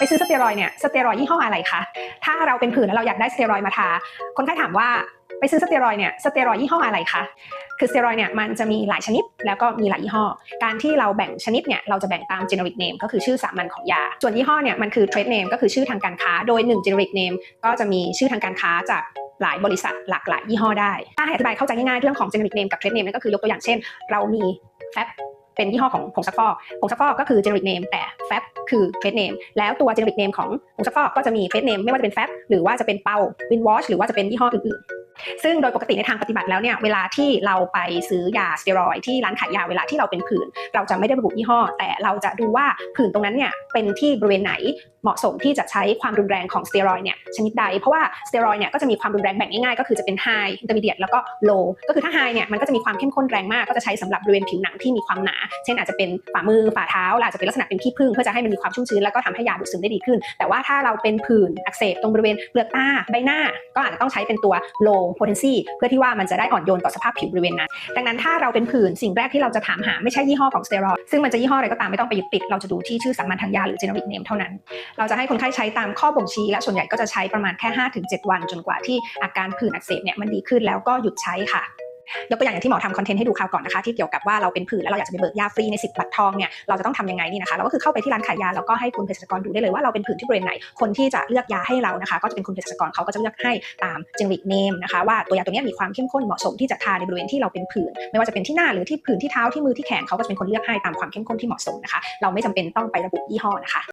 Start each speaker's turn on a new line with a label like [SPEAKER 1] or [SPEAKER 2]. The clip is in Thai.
[SPEAKER 1] ไปซื้อสเตียรอยเนี่ยสเตียรอยยี่ห้ออะไรคะถ้าเราเป็นผื่นแล้วเราอยากได้สเตียรอยมาทาคนไข้ถามว่าไปซื้อสเตียรอยเนี่ยสเตียรอยยี่ห้ออะไรคะคือสเตียรอยเนี่ยมันจะมีหลายชนิดแล้วก็มีหลายยี่ห้อ การที่เราแบ่งชนิดเนี่ยเราจะแบ่งตาม generic name ก็คือชื่อสามัญของยา ส่วนยี่ห้อเนี่ยมันคือ trade name ก็คือชื่อทางการค้า โดย 1 generic name ก็จะมีชื่อทางการค้าจากหลายบริษัทหลากหลายยี่ห้อได้ ถ้าอธิบายเข้าใจง่ายๆเรื่องของ generic name กับ trade name นั่นก็คือยกตัวอย่างเช่น เรามี fab เป็นยี่ห้อของผงซักฟอกผงซักฟอกก็คือ generic name แต่ fab คือ trade name แล้วตัว generic name ของผงซักฟอกก็จะมี trade name ไม่ว่าจะเป็น fab หรือว่าจะเป็นเปา win wash หรือว่าจะเป็นยี่ห้ออื่นๆ ซึ่งโดยปกติในทางปฏิบัติแล้วเนี่ยเวลาที่เราไปซื้อยาสเตียรอยที่ร้านขายยาเวลาที่เราเป็นผื่นเราจะไม่ได้ระบุยี่ห้อ แต่เราจะดูว่าผื่นตรงนั้นเนี่ยเป็นที่บริเวณไหน เหมาะสมที่จะใช้ความรุนแรงของสเตียรอยเนี่ยชนิดใด เพราะว่าสเตียรอยเนี่ยก็จะมีความรุนแรงแบ่งง่ายๆก็คือจะเป็น high intermediate แล้วก็ low ก็คือถ้า high เนี่ยมันก็จะมีความเข้มข้นแรงมากก็จะใช้สำหรับบริเวณผิวหนังที่มีความหนา เช่นอาจจะเป็นฝ่ามือฝ่าเท้าหรืออาจจะเป็นลักษณะเป็นขี้ผึ้งเพื่อจะให้มันมีความชุ่มชื้นแล้วก็ทำให้ยาดูดซึมได้ดีขึ้น แต่ว่าถ้าเราเป็นผื่นอักเสบตรงบริเวณเปลือกตาใบหน้า ก็อาจจะต้องใช้เป็นตัว low potency เพื่อที่ว่ามันจะได้อ่อนโยนต่อสภาพผิวบริเวณนั้นดังนั้นถ้าเราเป็นผื่นสิ่งแรกที่เราจะถามหาไม่ใช่ยี่ห้อของสเตียรอย ซึ่งมันจะยี่ห้ออะไรก็ตามไม่ต้องไปยึดติด เราจะดูที่ชื่อสามัญทางยาหรือ generic name เท่านั้น เราจะให้คนไข้ใช้ตามข้อบ่งชี้ และส่วนใหญ่ก็จะใช้ประมาณแค่ 5-7 วัน จนกว่าที่อาการผื่นอักเสบเนี่ยมันดีขึ้นแล้วก็หยุดใช้ค่ะ ยกตัวอย่างอย่างที่หมอทำคอนเทนต์ให้ดูคราวก่อนนะคะที่เกี่ยวกับว่าเราเป็นผื่นแล้วเราอยากจะไปเบิกยาฟรีในสิทธิ์บัตรทองเนี่ยเราจะต้องทำยังไงนี่นะคะเราก็คือเข้าไปที่ร้านขายยาแล้วก็ให้คุณเภสัชกรดูได้เลยว่าเราเป็นผื่นที่บริเวณไหนคนที่จะเลือกยาให้เรานะคะ ก็จะเป็นคุณเภสัชกรเขาก็จะเลือกให้ตาม generic name นะคะว่าตัวยาตัวนี้มีความเข้มข้นเหมาะสมที่จะทาในบริเวณที่เราเป็นผื่นไม่ว่าจะเป็นที่หน้าหรือที่ผื่นที่เท้าที่มือที่แขนเขาก็จะเป็นคนเลือกให้ตามความเข้มข้นที่เหมาะสมนะคะ เราไม่จำเป็นต้องไประบุยี่ห้อนะคะ